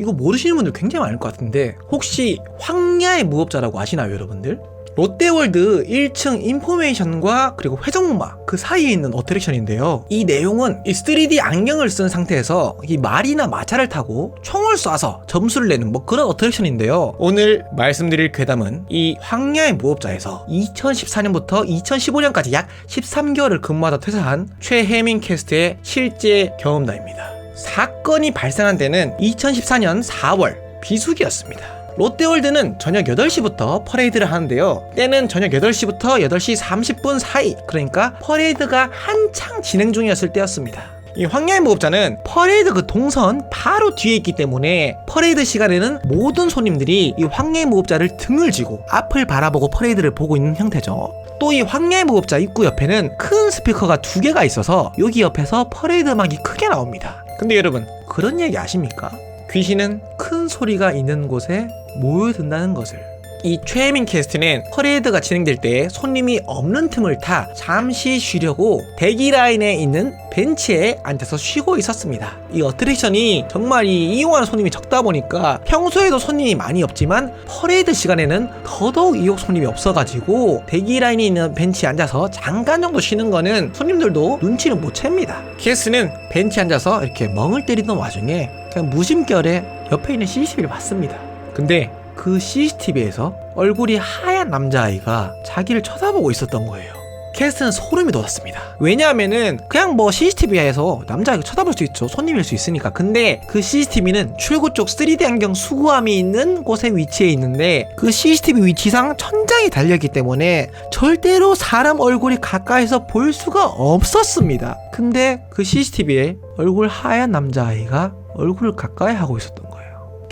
이거 모르시는 분들 굉장히 많을 것 같은데 혹시 황야의 무법자라고 아시나요 여러분들? 롯데월드 1층 인포메이션과 그리고 회전목마 그 사이에 있는 어트랙션인데요. 이 내용은 이 3D 안경을 쓴 상태에서 이 말이나 마차를 타고 총을 쏴서 점수를 내는 뭐 그런 어트랙션인데요. 오늘 말씀드릴 괴담은 이 황야의 무법자에서 2014년부터 2015년까지 약 13개월을 근무하다 퇴사한 최혜민 캐스트의 실제 경험담입니다. 사건이 발생한 때는 2014년 4월 비수기였습니다. 롯데월드는 저녁 8시부터 퍼레이드를 하는데요. 때는 저녁 8시부터 8시 30분 사이, 그러니까 퍼레이드가 한창 진행 중이었을 때였습니다. 이 황야의 무법자는 퍼레이드 그 동선 바로 뒤에 있기 때문에 퍼레이드 시간에는 모든 손님들이 이 황야의 무법자를 등을 지고 앞을 바라보고 퍼레이드를 보고 있는 형태죠. 또 이 황야의 무법자 입구 옆에는 큰 스피커가 두 개가 있어서 여기 옆에서 퍼레이드 음악이 크게 나옵니다. 근데 여러분 그런 얘기 아십니까? 귀신은 큰 소리가 있는 곳에 모여든다는 것을. 이 최혜민 캐스트는 퍼레이드가 진행될 때 손님이 없는 틈을 타 잠시 쉬려고 대기 라인에 있는 벤치에 앉아서 쉬고 있었습니다. 이 어트랙션이 정말 이 이용하는 손님이 적다 보니까 평소에도 손님이 많이 없지만 퍼레이드 시간에는 더더욱 이용 손님이 없어가지고 대기 라인에 있는 벤치에 앉아서 잠깐 정도 쉬는 거는 손님들도 눈치를 못 챕니다. 캐스트는 벤치에 앉아서 이렇게 멍을 때리던 와중에 그냥 무심결에 옆에 있는 CCTV를 봤습니다. 근데 그 CCTV에서 얼굴이 하얀 남자아이가 자기를 쳐다보고 있었던 거예요. 캐스트는 소름이 돋았습니다. 왜냐하면은 그냥 뭐 CCTV에서 남자아이가 쳐다볼 수 있죠. 손님일 수 있으니까. 근데 그 CCTV는 출구 쪽 3D 안경 수구함이 있는 곳에 위치해 있는데 그 CCTV 위치상 천장이 달려있기 때문에 절대로 사람 얼굴이 가까이서 볼 수가 없었습니다. 근데 그 CCTV에 얼굴 하얀 남자아이가 얼굴을 가까이 하고 있었던.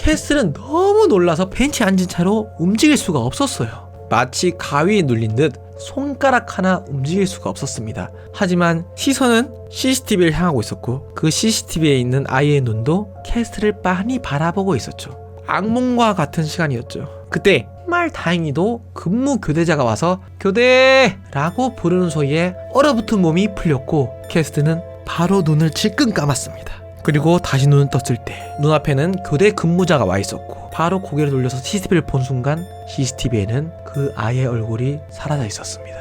캐슬은 너무 놀라서 벤치에 앉은 채로 움직일 수가 없었어요. 마치 가위에 눌린 듯 손가락 하나 움직일 수가 없었습니다. 하지만 시선은 CCTV를 향하고 있었고 그 CCTV에 있는 아이의 눈도 캐슬을 빤히 바라보고 있었죠. 악몽과 같은 시간이었죠. 그때 정말 다행히도 근무 교대자가 와서 교대 라고 부르는 소리에 얼어붙은 몸이 풀렸고 캐스트는 바로 눈을 질끈 감았습니다. 그리고 다시 눈을 떴을 때 눈앞에는 교대 근무자가 와 있었고 바로 고개를 돌려서 CCTV를 본 순간 CCTV에는 그 아이의 얼굴이 사라져 있었습니다.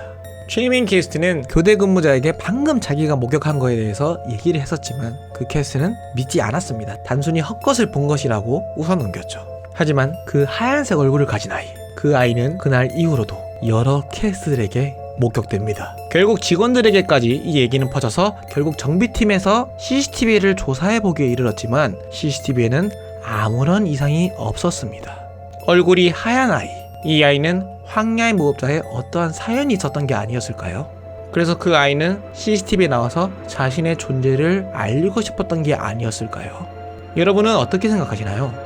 최민 캐스트는 교대 근무자에게 방금 자기가 목격한 거에 대해서 얘기를 했었지만 그 캐스트는 믿지 않았습니다. 단순히 헛것을 본 것이라고 웃어 넘겼죠. 하지만 그 하얀색 얼굴을 가진 아이, 그 아이는 그날 이후로도 여러 캐스트들에게 목격됩니다. 결국 직원들에게까지 이 얘기는 퍼져서 결국 정비팀에서 CCTV를 조사해보기에 이르렀지만 CCTV에는 아무런 이상이 없었습니다. 얼굴이 하얀 아이. 이 아이는 황야의 무법자에 어떠한 사연이 있었던 게 아니었을까요? 그래서 그 아이는 CCTV에 나와서 자신의 존재를 알리고 싶었던 게 아니었을까요? 여러분은 어떻게 생각하시나요?